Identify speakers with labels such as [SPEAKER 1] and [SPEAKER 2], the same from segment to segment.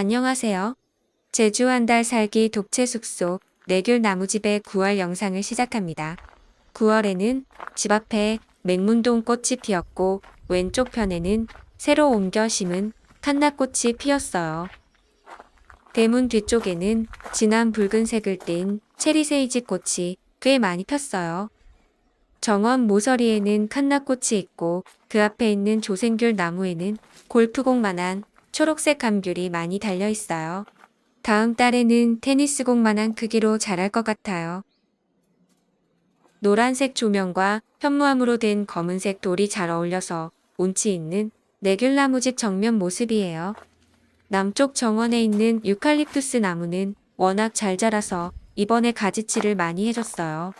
[SPEAKER 1] 안녕하세요. 제주 한 달 살기 독채 숙소 내귤 나무집의 9월 영상을 시작합니다. 9월에는 집 앞에 맹문동 꽃이 피었고 왼쪽 편에는 새로 옮겨 심은 칸나꽃이 피었어요. 대문 뒤쪽에는 진한 붉은색을 띤 체리세이지 꽃이 꽤 많이 폈어요. 정원 모서리에는 칸나꽃이 있고 그 앞에 있는 조생귤 나무에는 골프공만한 초록색 감귤이 많이 달려 있어요. 다음 달에는 테니스공만한 크기로 자랄 것 같아요. 노란색 조명과 현무암으로 된 검은색 돌이 잘 어울려서 운치 있는 내귤나무집 정면 모습이에요. 남쪽 정원에 있는 유칼립투스 나무는 워낙 잘 자라서 이번에 가지치를 많이 해줬어요.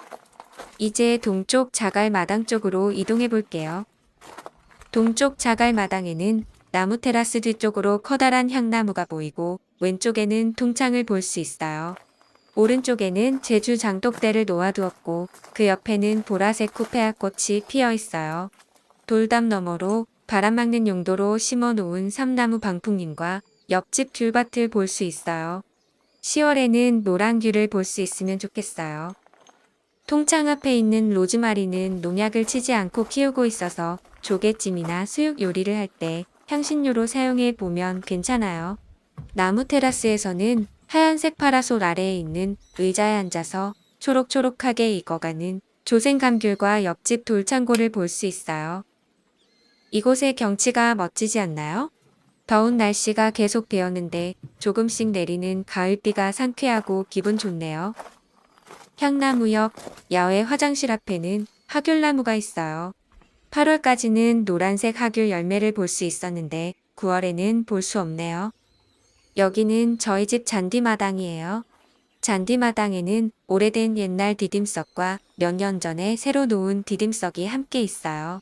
[SPEAKER 1] 이제 동쪽 자갈 마당 쪽으로 이동해 볼게요. 동쪽 자갈 마당에는 나무 테라스 뒤쪽으로 커다란 향나무가 보이고 왼쪽에는 통창을 볼 수 있어요. 오른쪽에는 제주 장독대를 놓아두었고 그 옆에는 보라색 쿠페아 꽃이 피어 있어요. 돌담 너머로 바람 막는 용도로 심어 놓은 삼나무 방풍림과 옆집 귤밭을 볼 수 있어요. 10월에는 노란 귤을 볼 수 있으면 좋겠어요. 통창 앞에 있는 로즈마리는 농약을 치지 않고 키우고 있어서 조개찜이나 수육 요리를 할때 향신료로 사용해 보면 괜찮아요. 나무 테라스에서는 하얀색 파라솔 아래에 있는 의자에 앉아서 초록초록하게 익어가는 조생감귤과 옆집 돌창고를 볼 수 있어요. 이곳의 경치가 멋지지 않나요? 더운 날씨가 계속 되었는데 조금씩 내리는 가을비가 상쾌하고 기분 좋네요. 향나무역 야외 화장실 앞에는 하귤나무가 있어요. 8월까지는 노란색 하귤 열매를 볼 수 있었는데 9월에는 볼 수 없네요. 여기는 저희 집 잔디마당이에요. 잔디마당에는 오래된 옛날 디딤석과 몇 년 전에 새로 놓은 디딤석이 함께 있어요.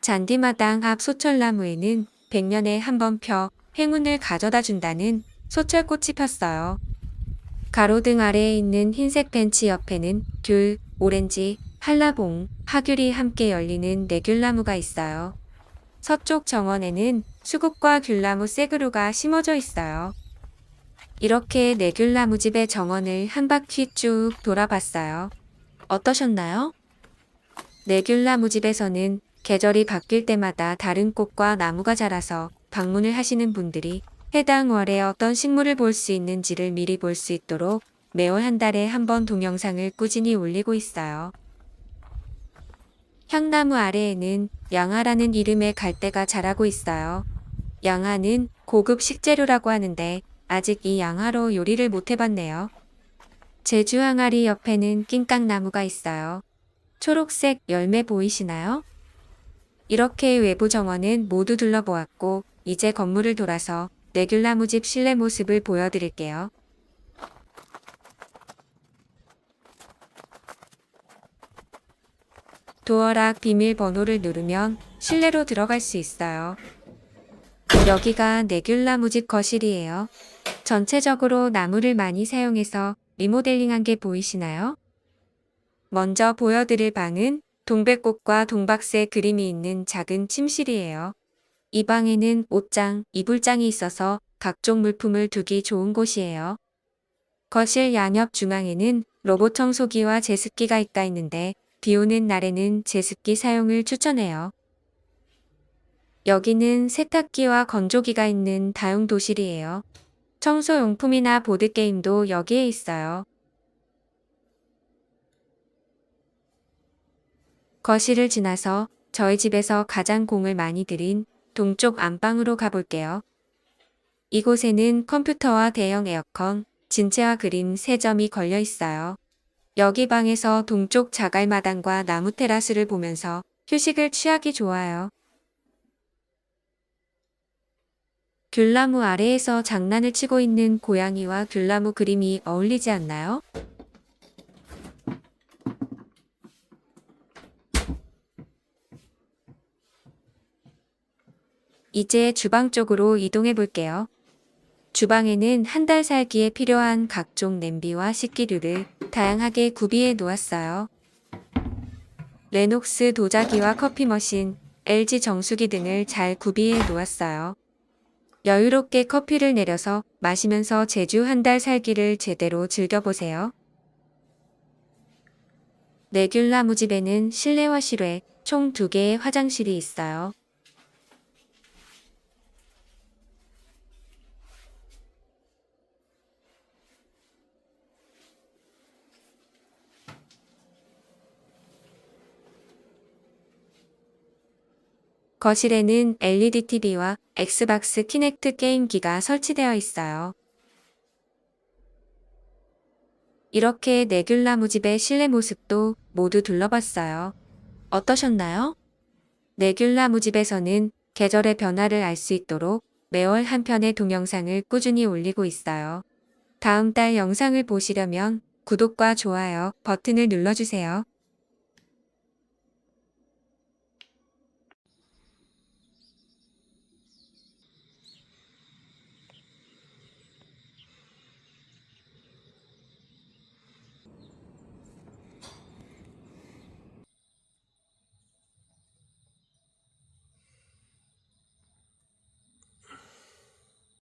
[SPEAKER 1] 잔디마당 앞 소철나무에는 100년에 한 번 펴 행운을 가져다 준다는 소철꽃이 폈어요. 가로등 아래에 있는 흰색 벤치 옆에는 귤, 오렌지, 한라봉, 하귤이 함께 열리는 내귤나무가 있어요. 서쪽 정원에는 수국과 귤나무 새그루가 심어져 있어요. 이렇게 내귤나무집의 정원을 한 바퀴 쭉 돌아봤어요. 어떠셨나요? 내귤나무집에서는 계절이 바뀔 때마다 다른 꽃과 나무가 자라서 방문을 하시는 분들이 해당 월에 어떤 식물을 볼 수 있는지를 미리 볼 수 있도록 매월 한 달에 한 번 동영상을 꾸준히 올리고 있어요. 향나무 아래에는 양화라는 이름의 갈대가 자라고 있어요. 양화는 고급 식재료라고 하는데 아직 이 양화로 요리를 못 해봤네요. 제주 항아리 옆에는 낑깡나무가 있어요. 초록색 열매 보이시나요? 이렇게 외부 정원은 모두 둘러보았고 이제 건물을 돌아서 내귤나무집 실내 모습을 보여드릴게요. 도어락 비밀번호를 누르면 실내로 들어갈 수 있어요. 여기가 내귤나무집 거실이에요. 전체적으로 나무를 많이 사용해서 리모델링한 게 보이시나요? 먼저 보여드릴 방은 동백꽃과 동박새 그림이 있는 작은 침실이에요. 이 방에는 옷장, 이불장이 있어서 각종 물품을 두기 좋은 곳이에요. 거실 양옆 중앙에는 로봇 청소기와 제습기가 있다 있는데 비 오는 날에는 제습기 사용을 추천해요. 여기는 세탁기와 건조기가 있는 다용도실이에요. 청소용품이나 보드게임도 여기에 있어요. 거실을 지나서 저희 집에서 가장 공을 많이 들인 동쪽 안방으로 가볼게요. 이곳에는 컴퓨터와 대형 에어컨, 진체와 그림 3점이 걸려 있어요. 여기 방에서 동쪽 자갈마당과 나무 테라스를 보면서 휴식을 취하기 좋아요. 귤나무 아래에서 장난을 치고 있는 고양이와 귤나무 그림이 어울리지 않나요? 이제 주방 쪽으로 이동해 볼게요. 주방에는 한 달 살기에 필요한 각종 냄비와 식기류를 다양하게 구비해 놓았어요. 레녹스 도자기와 커피 머신, LG 정수기 등을 잘 구비해 놓았어요. 여유롭게 커피를 내려서 마시면서 제주 한 달 살기를 제대로 즐겨보세요. 네귤나무 집에는 실내와 실외 총두 개의 화장실이 있어요. 거실에는 LED TV와 엑스박스 키넥트 게임기가 설치되어 있어요. 이렇게 네귤나무 집의 실내 모습도 모두 둘러봤어요. 어떠셨나요? 네귤나무 집에서는 계절의 변화를 알 수 있도록 매월 한 편의 동영상을 꾸준히 올리고 있어요. 다음 달 영상을 보시려면 구독과 좋아요 버튼을 눌러주세요.